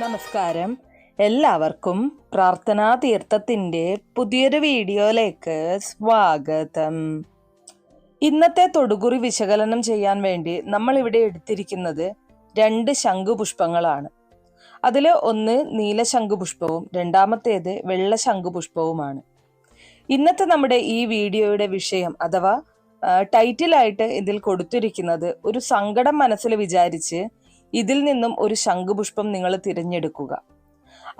നമസ്കാരം. എല്ലാവർക്കും പ്രാർത്ഥനാ തീർത്ഥത്തിന്റെ പുതിയൊരു വീഡിയോയിലേക്ക് സ്വാഗതം. ഇന്നത്തെ തൊടുകുറി വിശകലനം ചെയ്യാൻ വേണ്ടി നമ്മൾ ഇവിടെ എടുത്തിരിക്കുന്നത് രണ്ട് ശംഖുപുഷ്പങ്ങളാണ്. അതിൽ ഒന്ന് നീല ശംഖുപുഷ്പവും രണ്ടാമത്തേത് വെള്ള ശംഖുപുഷ്പവുമാണ്. ഇന്നത്തെ നമ്മുടെ ഈ വീഡിയോയുടെ വിഷയം അഥവാ ടൈറ്റിലായിട്ട് ഇതിൽ കൊടുത്തിരിക്കുന്നത് ഒരു സങ്കടം മനസ്സിൽ വിചാരിച്ച് ഇതിൽ നിന്നും ഒരു ശംഖുപുഷ്പം നിങ്ങൾ തിരഞ്ഞെടുക്കുക.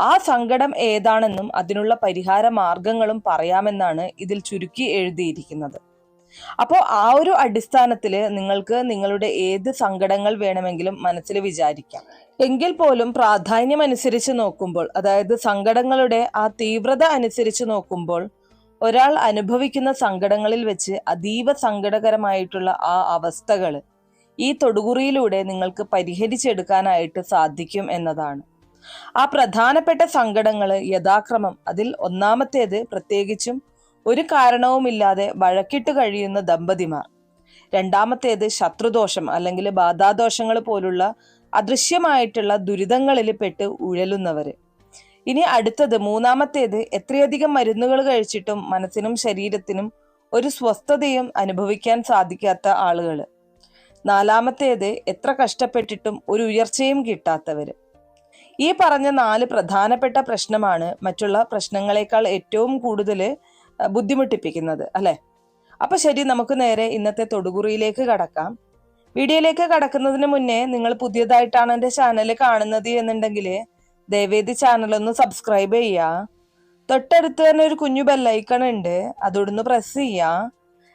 ആ സങ്കടം ഏതാണെന്നും അതിനുള്ള പരിഹാര മാർഗങ്ങളും പറയാമെന്നാണ് ഇതിൽ ചുരുക്കി എഴുതിയിരിക്കുന്നത്. അപ്പോൾ ആ ഒരു അടിസ്ഥാനത്തിൽ നിങ്ങൾക്ക് നിങ്ങളുടെ ഏത് സങ്കടങ്ങൾ വേണമെങ്കിലും മനസ്സിൽ വിചാരിക്കാം. എങ്കിൽ പോലും പ്രാധാന്യം അനുസരിച്ച് നോക്കുമ്പോൾ അതായത് സങ്കടങ്ങളുടെ ആ തീവ്രത അനുസരിച്ച് നോക്കുമ്പോൾ ഒരാൾ അനുഭവിക്കുന്ന സങ്കടങ്ങളിൽ വെച്ച് അതീവ സങ്കടകരമായിട്ടുള്ള ആ അവസ്ഥകൾ ഈ തൊടുകുറിയിലൂടെ നിങ്ങൾക്ക് പരിഹരിച്ചെടുക്കാനായിട്ട് സാധിക്കും എന്നതാണ്. ആ പ്രധാനപ്പെട്ട സങ്കടങ്ങൾ യഥാക്രമം അതിൽ ഒന്നാമത്തേത് പ്രത്യേകിച്ചും ഒരു കാരണവുമില്ലാതെ വഴക്കിട്ട് കഴിയുന്ന ദമ്പതിമാർ. രണ്ടാമത്തേത് ശത്രുദോഷം അല്ലെങ്കിൽ ബാധാദോഷങ്ങൾ പോലുള്ള അദൃശ്യമായിട്ടുള്ള ദുരിതങ്ങളിൽ പെട്ട് ഉഴലുന്നവര്. ഇനി അടുത്തത് മൂന്നാമത്തേത് എത്രയധികം മരുന്നുകൾ കഴിച്ചിട്ടും മനസ്സിനും ശരീരത്തിനും ഒരു സ്വസ്ഥതയും അനുഭവിക്കാൻ സാധിക്കാത്ത ആളുകൾ നാലാമത്തേത് എത്ര കഷ്ടപ്പെട്ടിട്ടും ഒരു ഉയർച്ചയും കിട്ടാത്തവർ ഈ പറഞ്ഞ നാല് പ്രധാനപ്പെട്ട പ്രശ്നമാണ് മറ്റുള്ള പ്രശ്നങ്ങളെക്കാൾ ഏറ്റവും കൂടുതൽ ബുദ്ധിമുട്ടിപ്പിക്കുന്നത് അല്ലേ? അപ്പൊ ശരി നമുക്ക് നേരെ ഇന്നത്തെ തൊടുകുറിയിലേക്ക് കടക്കാം. വീഡിയോയിലേക്ക് കടക്കുന്നതിന് മുന്നേ നിങ്ങൾ പുതിയതായിട്ടാണ് എന്റെ ചാനൽ കാണുന്നത് എന്നുണ്ടെങ്കിൽ ദയവേദി ചാനൽ ഒന്ന് സബ്സ്ക്രൈബ് ചെയ്യുക. തൊട്ടടുത്ത് തന്നെ ഒരു കുഞ്ഞു ബെല്ലൈക്കൺ ഉണ്ട്. അതോടൊന്ന് പ്രസ് ചെയ്യുക.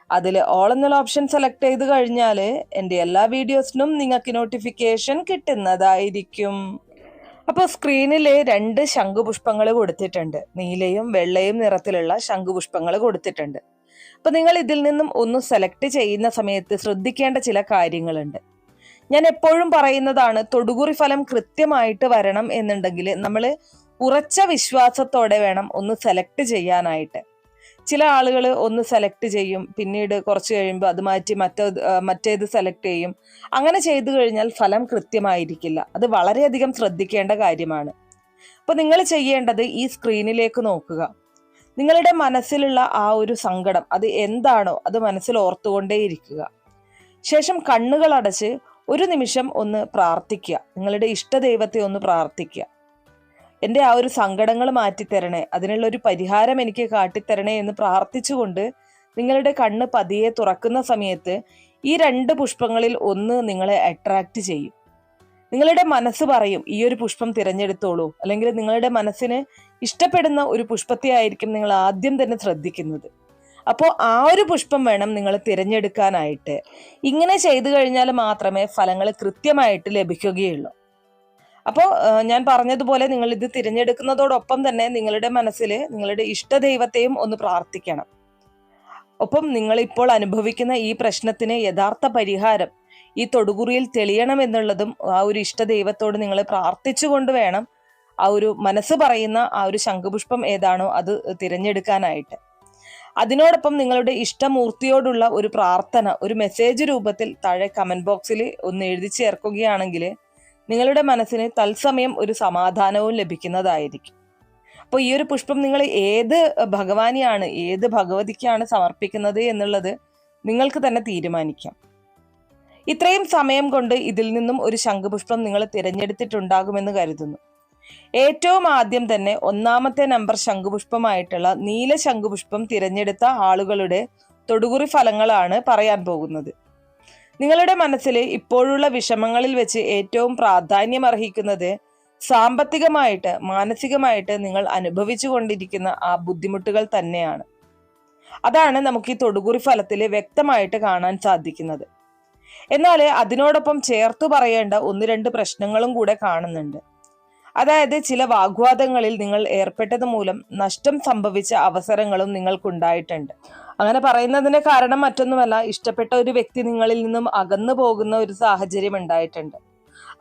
അതിൽ ഓൾ എന്നുള്ള ഓപ്ഷൻ സെലക്ട് ചെയ്ത് കഴിഞ്ഞാൽ എന്റെ എല്ലാ വീഡിയോസിനും നിങ്ങൾക്ക് നോട്ടിഫിക്കേഷൻ കിട്ടുന്നതായിരിക്കും. അപ്പോൾ സ്ക്രീനിൽ രണ്ട് ശംഖുപുഷ്പങ്ങൾ കൊടുത്തിട്ടുണ്ട്. നീലയും വെള്ളയും നിറത്തിലുള്ള ശംഖുപുഷ്പങ്ങൾ കൊടുത്തിട്ടുണ്ട്. അപ്പോൾ നിങ്ങൾ ഇതിൽ നിന്നും ഒന്ന് സെലക്ട് ചെയ്യുന്ന സമയത്ത് ശ്രദ്ധിക്കേണ്ട ചില കാര്യങ്ങളുണ്ട്. ഞാൻ എപ്പോഴും പറയുന്നതാണ് തൊടുകുറി ഫലം കൃത്യമായിട്ട് വരണം എന്നുണ്ടെങ്കിൽ നമ്മൾ ഉറച്ച വിശ്വാസത്തോടെ വേണം ഒന്ന് സെലക്ട് ചെയ്യാനായിട്ട്. ചില ആളുകൾ ഒന്ന് സെലക്ട് ചെയ്യും പിന്നീട് കുറച്ച് കഴിയുമ്പോൾ അത് മാറ്റി മറ്റേ മറ്റേത് സെലക്ട് ചെയ്യും. അങ്ങനെ ചെയ്തു കഴിഞ്ഞാൽ ഫലം കൃത്യമായിരിക്കില്ല. അത് വളരെയധികം ശ്രദ്ധിക്കേണ്ട കാര്യമാണ്. അപ്പോൾ നിങ്ങൾ ചെയ്യേണ്ടത് ഈ സ്ക്രീനിലേക്ക് നോക്കുക. നിങ്ങളുടെ മനസ്സിലുള്ള ആ ഒരു സങ്കടം അത് എന്താണോ അത് മനസ്സിൽ ഓർത്തുകൊണ്ടേയിരിക്കുക. ശേഷം കണ്ണുകൾ അടച്ച് ഒരു നിമിഷം ഒന്ന് പ്രാർത്ഥിക്കുക. നിങ്ങളുടെ ഇഷ്ടദൈവത്തെ ഒന്ന് പ്രാർത്ഥിക്കുക. എന്റെ ആ ഒരു സങ്കടങ്ങൾ മാറ്റിത്തരണേ. അതിനുള്ള ഒരു പരിഹാരം എനിക്ക് കാട്ടിത്തരണേ എന്ന് പ്രാർത്ഥിച്ചുകൊണ്ട് നിങ്ങളുടെ കണ്ണ് പതിയെ തുറക്കുന്ന സമയത്ത് ഈ രണ്ട് പുഷ്പങ്ങളിൽ ഒന്ന് നിങ്ങളെ അട്രാക്റ്റ് ചെയ്യും. നിങ്ങളുടെ മനസ്സ് പറയും ഈ ഒരു പുഷ്പം തിരഞ്ഞെടുത്തോളൂ. അല്ലെങ്കിൽ നിങ്ങളുടെ മനസ്സിന് ഇഷ്ടപ്പെടുന്ന ഒരു പുഷ്പത്തെ ആയിരിക്കും നിങ്ങൾ ആദ്യം തന്നെ ശ്രദ്ധിക്കുന്നത്. അപ്പോൾ ആ ഒരു പുഷ്പം വേണം നിങ്ങൾ തിരഞ്ഞെടുക്കാനായിട്ട്. ഇങ്ങനെ ചെയ്തു കഴിഞ്ഞാൽ മാത്രമേ ഫലങ്ങൾ കൃത്യമായിട്ട് ലഭിക്കുകയുള്ളൂ. അപ്പോൾ ഞാൻ പറഞ്ഞതുപോലെ നിങ്ങൾ ഇത് തിരഞ്ഞെടുക്കുന്നതോടൊപ്പം തന്നെ നിങ്ങളുടെ മനസ്സിൽ നിങ്ങളുടെ ഇഷ്ടദൈവത്തെയും ഒന്ന് പ്രാർത്ഥിക്കണം. ഒപ്പം നിങ്ങളിപ്പോൾ അനുഭവിക്കുന്ന ഈ പ്രശ്നത്തിന് യഥാർത്ഥ പരിഹാരം ഈ തൊടുകുറിയിൽ തെളിയണം എന്നുള്ളതും ആ ഒരു ഇഷ്ടദൈവത്തോട് നിങ്ങൾ പ്രാർത്ഥിച്ചുകൊണ്ട് വേണം ആ ഒരു മനസ്സ് പറയുന്ന ആ ഒരു ശംഖുപുഷ്പം ഏതാണോ അത് തിരഞ്ഞെടുക്കാനായിട്ട്. അതിനോടൊപ്പം നിങ്ങളുടെ ഇഷ്ടമൂർത്തിയോടുള്ള ഒരു പ്രാർത്ഥന ഒരു മെസ്സേജ് രൂപത്തിൽ താഴെ കമന്റ് ബോക്സിൽ ഒന്ന് എഴുതി ചേർക്കുകയാണെങ്കിൽ നിങ്ങളുടെ മനസ്സിന് തത്സമയം ഒരു സമാധാനവും ലഭിക്കുന്നതായിരിക്കും. അപ്പോൾ ഈ ഒരു പുഷ്പം നിങ്ങൾ ഏത് ഭഗവാനെയാണ് ഏത് ഭഗവതിക്കാണ് സമർപ്പിക്കുന്നത് എന്നുള്ളത് നിങ്ങൾക്ക് തന്നെ തീരുമാനിക്കാം. ഇത്രയും സമയം കൊണ്ട് ഇതിൽ നിന്നും ഒരു ശംഖുപുഷ്പം നിങ്ങൾ തിരഞ്ഞെടുത്തിട്ടുണ്ടാകുമെന്ന് കരുതുന്നു. ഏറ്റവും ആദ്യം തന്നെ ഒന്നാമത്തെ നമ്പർ ശംഖുപുഷ്പമായിട്ടുള്ള നീല ശംഖുപുഷ്പം തിരഞ്ഞെടുത്ത ആളുകളുടെ തൊടുകുറി ഫലങ്ങളാണ് പറയാൻ പോകുന്നത്. നിങ്ങളുടെ മനസ്സിൽ ഇപ്പോഴുള്ള വിഷമങ്ങളിൽ വെച്ച് ഏറ്റവും പ്രാധാന്യം അർഹിക്കുന്നത് സാമ്പത്തികമായിട്ട് മാനസികമായിട്ട് നിങ്ങൾ അനുഭവിച്ചു കൊണ്ടിരിക്കുന്ന ആ ബുദ്ധിമുട്ടുകൾ തന്നെയാണ്. അതാണ് നമുക്ക് ഈ തൊടുകുറി ഫലത്തിൽ വ്യക്തമായിട്ട് കാണാൻ സാധിക്കുന്നത്. എന്നാൽ അതിനോടൊപ്പം ചേർത്തു പറയേണ്ട ഒന്ന് രണ്ട് പ്രശ്നങ്ങളും കൂടെ കാണുന്നുണ്ട്. അതായത് ചില വാഗ്വാദങ്ങളിൽ നിങ്ങൾ ഏർപ്പെട്ടത് മൂലം നഷ്ടം സംഭവിച്ച അവസരങ്ങളും നിങ്ങൾക്കുണ്ടായിട്ടുണ്ട്. അങ്ങനെ പറയുന്നതിന്റെ കാരണം മറ്റൊന്നുമല്ല ഇഷ്ടപ്പെട്ട ഒരു വ്യക്തി നിങ്ങളിൽ നിന്നും അകന്നു പോകുന്ന ഒരു സാഹചര്യം ഉണ്ടായിട്ടുണ്ട്.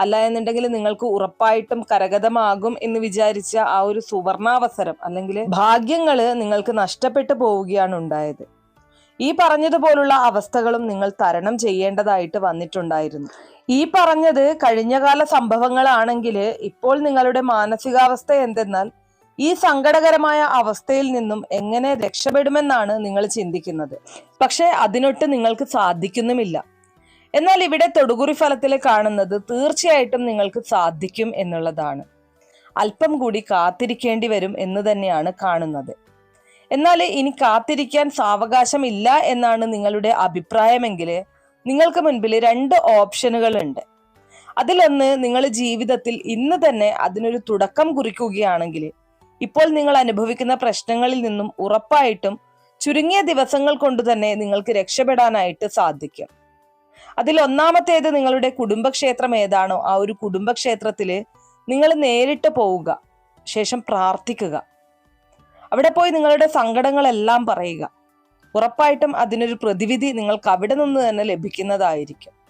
അല്ല എന്നുണ്ടെങ്കിൽ നിങ്ങൾക്ക് ഉറപ്പായിട്ടും കരഗതമാകും എന്ന് വിചാരിച്ച ആ ഒരു സുവർണാവസരം അല്ലെങ്കിൽ ഭാഗ്യങ്ങൾ നിങ്ങൾക്ക് നഷ്ടപ്പെട്ടു പോവുകയാണ് ഉണ്ടായത്. ഈ പറഞ്ഞതുപോലുള്ള അവസ്ഥകളും നിങ്ങൾ തരണം ചെയ്യേണ്ടതായിട്ട് വന്നിട്ടുണ്ടായിരുന്നു. ഈ പറഞ്ഞത് കഴിഞ്ഞകാല സംഭവങ്ങളാണെങ്കിൽ ഇപ്പോൾ നിങ്ങളുടെ മാനസികാവസ്ഥ എന്തെന്നാൽ ഈ സങ്കടകരമായ അവസ്ഥയിൽ നിന്നും എങ്ങനെ രക്ഷപ്പെടുമെന്നാണ് നിങ്ങൾ ചിന്തിക്കുന്നത്. പക്ഷേ അതിനൊട്ട് നിങ്ങൾക്ക് സാധിക്കുന്നുമില്ല. എന്നാൽ ഇവിടെ തൊടുകുറി ഫലത്തിൽ കാണുന്നത് തീർച്ചയായിട്ടും നിങ്ങൾക്ക് സാധിക്കും എന്നുള്ളതാണ്. അല്പം കൂടി കാത്തിരിക്കേണ്ടി വരും എന്ന് തന്നെയാണ് കാണുന്നത്. എന്നാൽ ഇനി കാത്തിരിക്കാൻ സാവകാശമില്ല എന്നാണ് നിങ്ങളുടെ അഭിപ്രായമെങ്കിൽ നിങ്ങൾക്ക് മുൻപിൽ രണ്ട് ഓപ്ഷനുകൾ ഉണ്ട് അതിലൊന്ന് നിങ്ങൾ ജീവിതത്തിൽ ഇന്ന് തന്നെ അതിനൊരു തുടക്കം കുറിക്കുകയാണെങ്കിൽ ഇപ്പോൾ നിങ്ങൾ അനുഭവിക്കുന്ന പ്രശ്നങ്ങളിൽ നിന്നും ഉറപ്പായിട്ടും ചുരുങ്ങിയ ദിവസങ്ങൾ കൊണ്ട് തന്നെ നിങ്ങൾക്ക് രക്ഷപ്പെടാനായിട്ട് സാധിക്കും. അതിൽ ഒന്നാമത്തേത് നിങ്ങളുടെ കുടുംബക്ഷേത്രം ഏതാണോ ആ ഒരു കുടുംബക്ഷേത്രത്തിൽ നിങ്ങൾ നേരിട്ട് പോവുക ശേഷം പ്രാർത്ഥിക്കുക. അവിടെ പോയി നിങ്ങളുടെ സങ്കടങ്ങളെല്ലാം പറയുക. ഉറപ്പായിട്ടും അതിനൊരു പ്രതിവിധി നിങ്ങൾക്ക് അവിടെ നിന്ന് തന്നെ ലഭിക്കുന്നതായിരിക്കും.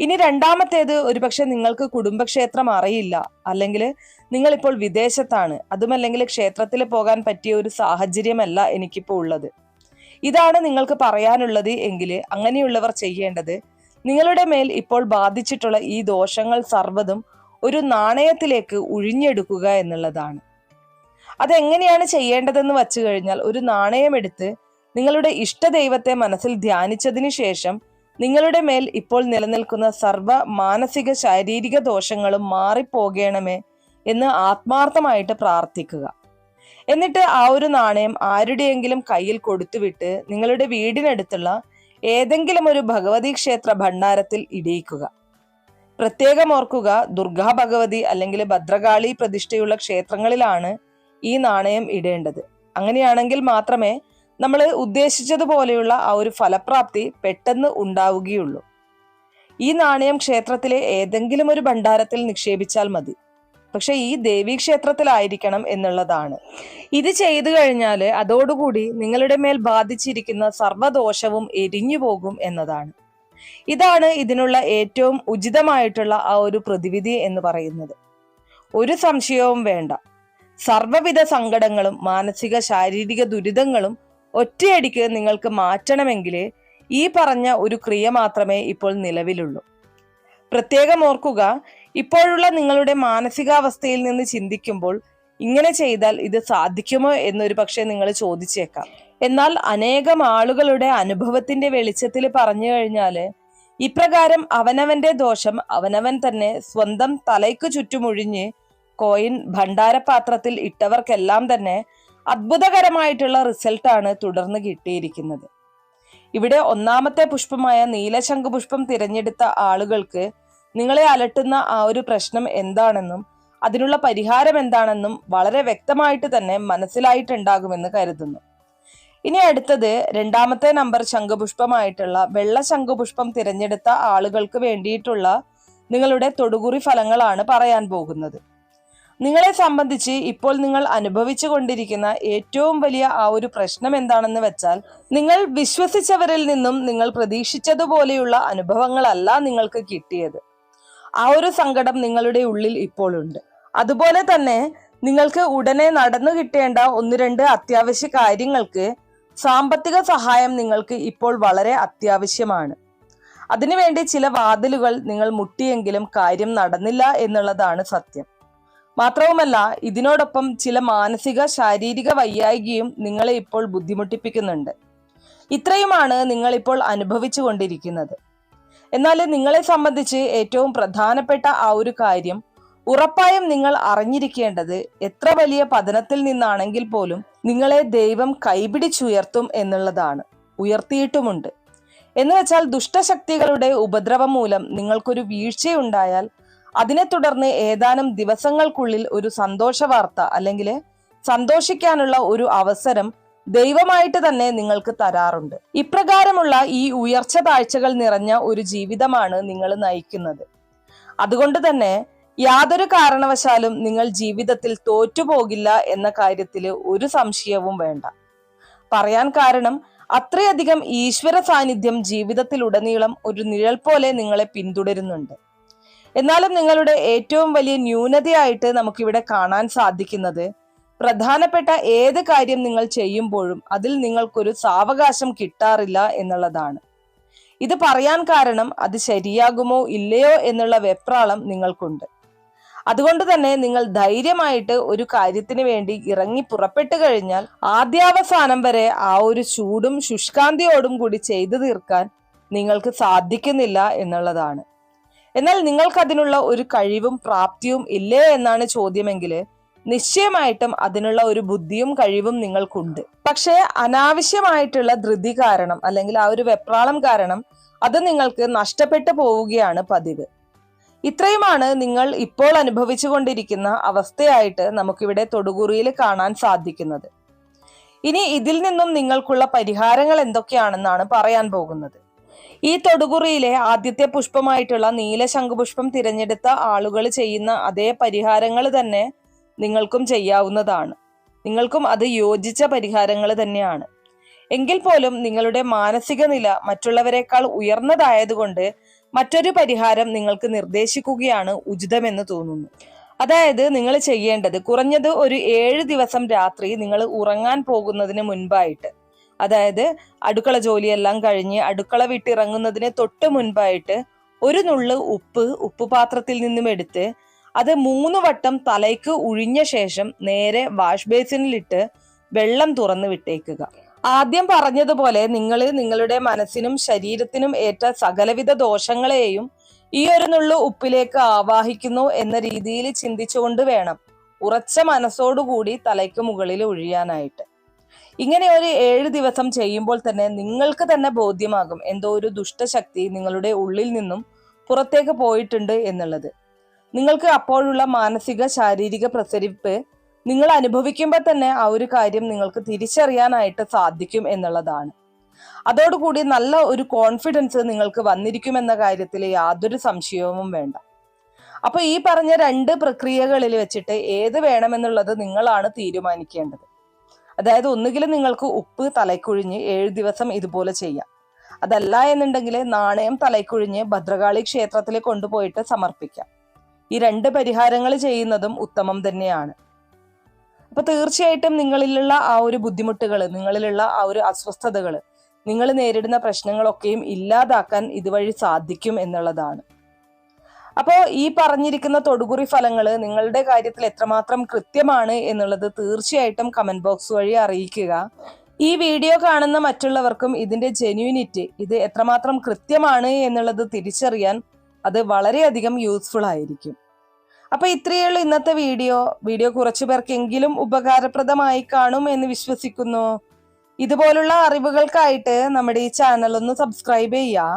ഇനി രണ്ടാമത്തേത് ഒരുപക്ഷെ നിങ്ങൾക്ക് കുടുംബക്ഷേത്രം അറിയില്ല. അല്ലെങ്കിൽ നിങ്ങൾ ഇപ്പോൾ വിദേശത്താണ്. അതുമല്ലെങ്കിൽ ക്ഷേത്രത്തിൽ പോകാൻ പറ്റിയ ഒരു സാഹചര്യമല്ല എനിക്കിപ്പോൾ ഉള്ളത്. ഇതാണ് നിങ്ങൾക്ക് പറയാനുള്ളത് എങ്കിൽ അങ്ങനെയുള്ളവർ ചെയ്യേണ്ടത്. നിങ്ങളുടെ മേൽ ഇപ്പോൾ ബാധിച്ചിട്ടുള്ള ഈ ദോഷങ്ങൾ സർവതും ഒരു നാണയത്തിലേക്ക് ഉഴിഞ്ഞെടുക്കുക എന്നുള്ളതാണ്. അതെങ്ങനെയാണ് ചെയ്യേണ്ടതെന്ന് വച്ചു കഴിഞ്ഞാൽ ഒരു നാണയമെടുത്ത് നിങ്ങളുടെ ഇഷ്ടദൈവത്തെ മനസ്സിൽ ധ്യാനിച്ചതിന് ശേഷം നിങ്ങളുടെ മേൽ ഇപ്പോൾ നിലനിൽക്കുന്ന സർവ മാനസിക ശാരീരിക ദോഷങ്ങളും മാറിപ്പോകണമേ എന്ന് ആത്മാർത്ഥമായിട്ട് പ്രാർത്ഥിക്കുക. എന്നിട്ട് ആ ഒരു നാണയം ആരുടെയെങ്കിലും കയ്യിൽ കൊടുത്തുവിട്ട് നിങ്ങളുടെ വീടിനടുത്തുള്ള ഏതെങ്കിലും ഒരു ഭഗവതി ക്ഷേത്ര ഭണ്ഡാരത്തിൽ ഇടിയിക്കുക. പ്രത്യേകം ഓർക്കുക ദുർഗാ ഭഗവതി അല്ലെങ്കിൽ ഭദ്രകാളി പ്രതിഷ്ഠയുള്ള ക്ഷേത്രങ്ങളിലാണ് ഈ നാണയം ഇടേണ്ടത്. അങ്ങനെയാണെങ്കിൽ മാത്രമേ നമ്മൾ ഉദ്ദേശിച്ചതുപോലെയുള്ള ആ ഒരു ഫലപ്രാപ്തി പെട്ടെന്ന് ഉണ്ടാവുകയുള്ളൂ. ഈ നാണയം ക്ഷേത്രത്തിലെ ഏതെങ്കിലും ഒരു ഭണ്ഡാരത്തിൽ നിക്ഷേപിച്ചാൽ മതി. പക്ഷെ ഈ ദേവീ ക്ഷേത്രത്തിലായിരിക്കണം എന്നുള്ളതാണ്. ഇത് ചെയ്തു കഴിഞ്ഞാൽ അതോടുകൂടി നിങ്ങളുടെ മേൽ ബാധിച്ചിരിക്കുന്ന സർവദോഷവും എരിഞ്ഞു പോകും എന്നതാണ്. ഇതാണ് ഇതിനുള്ള ഏറ്റവും ഉചിതമായിട്ടുള്ള ആ ഒരു പ്രതിവിധി എന്ന് പറയുന്നത്. ഒരു സംശയവും വേണ്ട. സർവവിധ സങ്കടങ്ങളും മാനസിക ശാരീരിക ദുരിതങ്ങളും ഒറ്റയടിക്ക് നിങ്ങൾക്ക് മാറ്റണമെങ്കിൽ ഈ പറഞ്ഞ ഒരു ക്രിയ മാത്രമേ ഇപ്പോൾ നിലവിലുള്ളൂ. പ്രത്യേകം ഓർക്കുക ഇപ്പോഴുള്ള നിങ്ങളുടെ മാനസികാവസ്ഥയിൽ നിന്ന് ചിന്തിക്കുമ്പോൾ ഇങ്ങനെ ചെയ്താൽ ഇത് സാധിക്കുമോ എന്നൊരു പക്ഷേ നിങ്ങൾ ചോദിച്ചേക്കാം. എന്നാൽ അനേകം ആളുകളുടെ അനുഭവത്തിന്റെ വെളിച്ചത്തിൽ പറഞ്ഞു കഴിഞ്ഞാൽ ഇപ്രകാരം അവനവന്റെ ദോഷം അവനവൻ തന്നെ സ്വന്തം തലയ്ക്ക് ചുറ്റുമൊഴിഞ്ഞ് കോയിൻ ഭണ്ഡാരപാത്രത്തിൽ ഇട്ടവർക്കെല്ലാം തന്നെ അത്ഭുതകരമായിട്ടുള്ള റിസൾട്ടാണ് തുടർന്ന് കിട്ടിയിരിക്കുന്നത്. ഇവിടെ ഒന്നാമത്തെ പുഷ്പമായ നീലശംഖ് പുഷ്പം തിരഞ്ഞെടുത്ത ആളുകൾക്ക് നിങ്ങളെ അലട്ടുന്ന ആ ഒരു പ്രശ്നം എന്താണെന്നും അതിനുള്ള പരിഹാരം എന്താണെന്നും വളരെ വ്യക്തമായിട്ട് തന്നെ മനസ്സിലായിട്ടുണ്ടാകുമെന്ന് കരുതുന്നു. ഇനി അടുത്തത് രണ്ടാമത്തെ നമ്പർ ശംഖുപുഷ്പമായിട്ടുള്ള വെള്ള ശംഖുപുഷ്പം തിരഞ്ഞെടുത്ത ആളുകൾക്ക് വേണ്ടിയിട്ടുള്ള നിങ്ങളുടെ തൊടുകുറി ഫലങ്ങളാണ് പറയാൻ പോകുന്നത്. നിങ്ങളെ സംബന്ധിച്ച് ഇപ്പോൾ നിങ്ങൾ അനുഭവിച്ചു കൊണ്ടിരിക്കുന്ന ഏറ്റവും വലിയ ആ ഒരു പ്രശ്നം എന്താണെന്ന് വെച്ചാൽ നിങ്ങൾ വിശ്വസിച്ചവരിൽ നിന്നും നിങ്ങൾ പ്രതീക്ഷിച്ചതുപോലെയുള്ള അനുഭവങ്ങളല്ല നിങ്ങൾക്ക് കിട്ടിയത്. ആ ഒരു സങ്കടം നിങ്ങളുടെ ഉള്ളിൽ ഇപ്പോൾ ഉണ്ട്. അതുപോലെ തന്നെ നിങ്ങൾക്ക് ഉടനെ നടന്നു കിട്ടേണ്ട ഒന്ന് രണ്ട് അത്യാവശ്യ കാര്യങ്ങൾക്ക് സാമ്പത്തിക സഹായം നിങ്ങൾക്ക് ഇപ്പോൾ വളരെ അത്യാവശ്യമാണ്. അതിനുവേണ്ടി ചില വാതിലുകൾ നിങ്ങൾ മുട്ടിയെങ്കിലും കാര്യം നടന്നില്ല എന്നുള്ളതാണ് സത്യം. മാത്രവുമല്ല ഇതിനോടൊപ്പം ചില മാനസിക ശാരീരിക വൈയായികയും നിങ്ങളെ ഇപ്പോൾ ബുദ്ധിമുട്ടിപ്പിക്കുന്നുണ്ട്. ഇത്രയുമാണ് നിങ്ങൾ ഇപ്പോൾ അനുഭവിച്ചു കൊണ്ടിരിക്കുന്നത്. എന്നാൽ നിങ്ങളെ സംബന്ധിച്ച് ഏറ്റവും പ്രധാനപ്പെട്ട ആ ഒരു കാര്യം ഉറപ്പായും നിങ്ങൾ അറിഞ്ഞിരിക്കേണ്ടത് എത്ര വലിയ പതനത്തിൽ നിന്നാണെങ്കിൽ പോലും നിങ്ങളെ ദൈവം കൈപിടിച്ചുയർത്തും എന്നുള്ളതാണ്. ഉയർത്തിയിട്ടുമുണ്ട്. എന്ന് വെച്ചാൽ ദുഷ്ടശക്തികളുടെ ഉപദ്രവം മൂലം നിങ്ങൾക്കൊരു വീഴ്ചയുണ്ടായാൽ അതിനെ തുടർന്ന് ഏതാനും ദിവസങ്ങൾക്കുള്ളിൽ ഒരു സന്തോഷ വാർത്ത അല്ലെങ്കിൽ സന്തോഷിക്കാനുള്ള ഒരു അവസരം ദൈവമായിട്ട് തന്നെ നിങ്ങൾക്ക് തരാറുണ്ട്. ഇപ്രകാരമുള്ള ഈ ഉയർച്ച താഴ്ചകൾ നിറഞ്ഞ ഒരു ജീവിതമാണ് നിങ്ങൾ നയിക്കുന്നത്. അതുകൊണ്ട് തന്നെ യാതൊരു കാരണവശാലും നിങ്ങൾ ജീവിതത്തിൽ തോറ്റുപോകില്ല എന്ന കാര്യത്തിൽ ഒരു സംശയവും വേണ്ട. പറയാൻ കാരണം അത്രയധികം ഈശ്വര സാന്നിധ്യം ജീവിതത്തിലുടനീളം ഒരു നിഴൽ പോലെ നിങ്ങളെ പിന്തുടരുന്നുണ്ട്. എന്നാലും നിങ്ങളുടെ ഏറ്റവും വലിയ ന്യൂനതയായിട്ട് നമുക്കിവിടെ കാണാൻ സാധിക്കുന്നത് പ്രധാനപ്പെട്ട ഏത് കാര്യം നിങ്ങൾ ചെയ്യുമ്പോഴും അതിൽ നിങ്ങൾക്കൊരു സാവകാശം കിട്ടാറില്ല എന്നുള്ളതാണ്. ഇത് പറയാൻ കാരണം അത് ശരിയാകുമോ ഇല്ലയോ എന്നുള്ള വെപ്രാളം നിങ്ങൾക്കുണ്ട്. അതുകൊണ്ട് തന്നെ നിങ്ങൾ ധൈര്യമായിട്ട് ഒരു കാര്യത്തിന് വേണ്ടി ഇറങ്ങി പുറപ്പെട്ടു കഴിഞ്ഞാൽ ആദ്യാവസാനം വരെ ആ ഒരു ചൂടും ശുഷ്കാന്തിയോടും കൂടി ചെയ്തു തീർക്കാൻ നിങ്ങൾക്ക് സാധിക്കുന്നില്ല എന്നുള്ളതാണ്. എന്നാൽ നിങ്ങൾക്ക് അതിനുള്ള ഒരു കഴിവും പ്രാപ്തിയും ഇല്ലേ എന്നാണ് ചോദ്യമെങ്കിൽ നിശ്ചയമായിട്ടും അതിനുള്ള ഒരു ബുദ്ധിയും കഴിവും നിങ്ങൾക്കുണ്ട്. പക്ഷേ അനാവശ്യമായിട്ടുള്ള ധൃതി കാരണം അല്ലെങ്കിൽ ആ ഒരു വെപ്രാളം കാരണം അത് നിങ്ങൾക്ക് നഷ്ടപ്പെട്ടു പോവുകയാണ് പതിവ്. ഇത്രയുമാണ് നിങ്ങൾ ഇപ്പോൾ അനുഭവിച്ചു കൊണ്ടിരിക്കുന്ന അവസ്ഥയായിട്ട് നമുക്കിവിടെ തൊടുകുറിയിൽ കാണാൻ സാധിക്കുന്നത്. ഇനി ഇതിൽ നിന്നും നിങ്ങൾക്കുള്ള പരിഹാരങ്ങൾ എന്തൊക്കെയാണെന്നാണ് പറയാൻ പോകുന്നത്. ഈ തൊടുകുറിയിലെ ആദ്യത്തെ പുഷ്പമായിട്ടുള്ള നീല ശംഖുപുഷ്പം തിരഞ്ഞെടുത്ത ആളുകൾ ചെയ്യുന്ന അതേ പരിഹാരങ്ങൾ തന്നെ നിങ്ങൾക്കും ചെയ്യാവുന്നതാണ്. നിങ്ങൾക്കും അത് യോജിച്ച പരിഹാരങ്ങൾ തന്നെയാണ്. എങ്കിൽ പോലും നിങ്ങളുടെ മാനസിക നില മറ്റുള്ളവരെക്കാൾ ഉയർന്നതായതുകൊണ്ട് മറ്റൊരു പരിഹാരം നിങ്ങൾക്ക് നിർദ്ദേശിക്കുകയാണ് ഉചിതമെന്ന് തോന്നുന്നു. അതായത് നിങ്ങൾ ചെയ്യേണ്ടത് കുറഞ്ഞത് ഒരു ഏഴ് ദിവസം രാത്രി നിങ്ങൾ ഉറങ്ങാൻ പോകുന്നതിന് മുൻപായിട്ട് അതായത് അടുക്കള ജോലിയെല്ലാം കഴിഞ്ഞ് അടുക്കള വിട്ടിറങ്ങുന്നതിന് തൊട്ട് മുൻപായിട്ട് ഒരു നുള്ള് ഉപ്പ് ഉപ്പ് പാത്രത്തിൽ നിന്നും എടുത്ത് അത് മൂന്ന് വട്ടം തലയ്ക്ക് ഉഴിഞ്ഞ ശേഷം നേരെ വാഷ് ബേസിനിലിട്ട് വെള്ളം തുറന്ന് വിട്ടേക്കുക. ആദ്യം പറഞ്ഞതുപോലെ നിങ്ങൾ നിങ്ങളുടെ മനസ്സിനും ശരീരത്തിനും ഏറ്റ സകലവിധ ദോഷങ്ങളെയും ഈ ഒരു നുള്ളു ഉപ്പിലേക്ക് ആവാഹിക്കുന്നു എന്ന രീതിയിൽ ചിന്തിച്ചുകൊണ്ട് വേണം ഉറച്ച മനസ്സോടുകൂടി തലയ്ക്ക് മുകളിൽ ഒഴിയാനായിട്ട് ഇങ്ങനെ ഒരു ഏഴ് ദിവസം ചെയ്യുമ്പോൾ തന്നെ നിങ്ങൾക്ക് തന്നെ ബോധ്യമാകും എന്തോ ഒരു ദുഷ്ടശക്തി നിങ്ങളുടെ ഉള്ളിൽ നിന്നും പുറത്തേക്ക് പോയിട്ടുണ്ട് എന്നുള്ളത്. നിങ്ങൾക്ക് അപ്പോഴുള്ള മാനസിക ശാരീരിക പ്രസരിപ്പ് നിങ്ങൾ അനുഭവിക്കുമ്പോൾ തന്നെ ആ ഒരു കാര്യം നിങ്ങൾക്ക് തിരിച്ചറിയാനായിട്ട് സാധിക്കും എന്നുള്ളതാണ്. അതോടുകൂടി നല്ല ഒരു കോൺഫിഡൻസ് നിങ്ങൾക്ക് വന്നിരിക്കുമെന്ന കാര്യത്തിൽ യാതൊരു സംശയവും വേണ്ട. അപ്പൊ ഈ പറഞ്ഞ രണ്ട് പ്രക്രിയകളിൽ വെച്ചിട്ട് ഏത് വേണമെന്നുള്ളത് നിങ്ങളാണ് തീരുമാനിക്കേണ്ടത്. അതായത് ഒന്നുകിൽ നിങ്ങൾക്ക് ഉപ്പ് തലയ്ക്കുഴിഞ്ഞ് ഏഴ് ദിവസം ഇതുപോലെ ചെയ്യാം. അതല്ല എന്നുണ്ടെങ്കിൽ നാണയം തലയ്ക്കുഴിഞ്ഞ് ഭദ്രകാളി ക്ഷേത്രത്തിൽ കൊണ്ടുപോയിട്ട് സമർപ്പിക്കാം. ഈ രണ്ട് പരിഹാരങ്ങൾ ചെയ്യുന്നതും ഉത്തമം തന്നെയാണ്. അപ്പൊ തീർച്ചയായിട്ടും നിങ്ങളിലുള്ള ആ ഒരു ബുദ്ധിമുട്ടുകൾ നിങ്ങളിലുള്ള ആ ഒരു അസ്വസ്ഥതകൾ നിങ്ങൾ നേരിടുന്ന പ്രശ്നങ്ങളൊക്കെയും ഇല്ലാതാക്കാൻ ഇതുവഴി സാധിക്കും എന്നുള്ളതാണ്. അപ്പോൾ ഈ പറഞ്ഞിരിക്കുന്ന തൊടുകുറി ഫലങ്ങൾ നിങ്ങളുടെ കാര്യത്തിൽ എത്രമാത്രം കൃത്യമാണ് എന്നുള്ളത് തീർച്ചയായിട്ടും കമന്റ് ബോക്സ് വഴി അറിയിക്കുക. ഈ വീഡിയോ കാണുന്ന മറ്റുള്ളവർക്കും ഇതിന്റെ ജെന്യൂനിറ്റി ഇത് എത്രമാത്രം കൃത്യമാണ് എന്നുള്ളത് തിരിച്ചറിയാൻ അത് വളരെയധികം യൂസ്ഫുൾ ആയിരിക്കും. അപ്പൊ ഇത്രയേ ഉള്ളൂ ഇന്നത്തെ വീഡിയോ. വീഡിയോ കുറച്ചു പേർക്കെങ്കിലും ഉപകാരപ്രദമായി കാണും എന്ന് വിശ്വസിക്കുന്നു. ഇതുപോലുള്ള അറിവുകൾക്കായിട്ട് നമ്മുടെ ഈ ചാനൽ ഒന്ന് സബ്സ്ക്രൈബ് ചെയ്യാം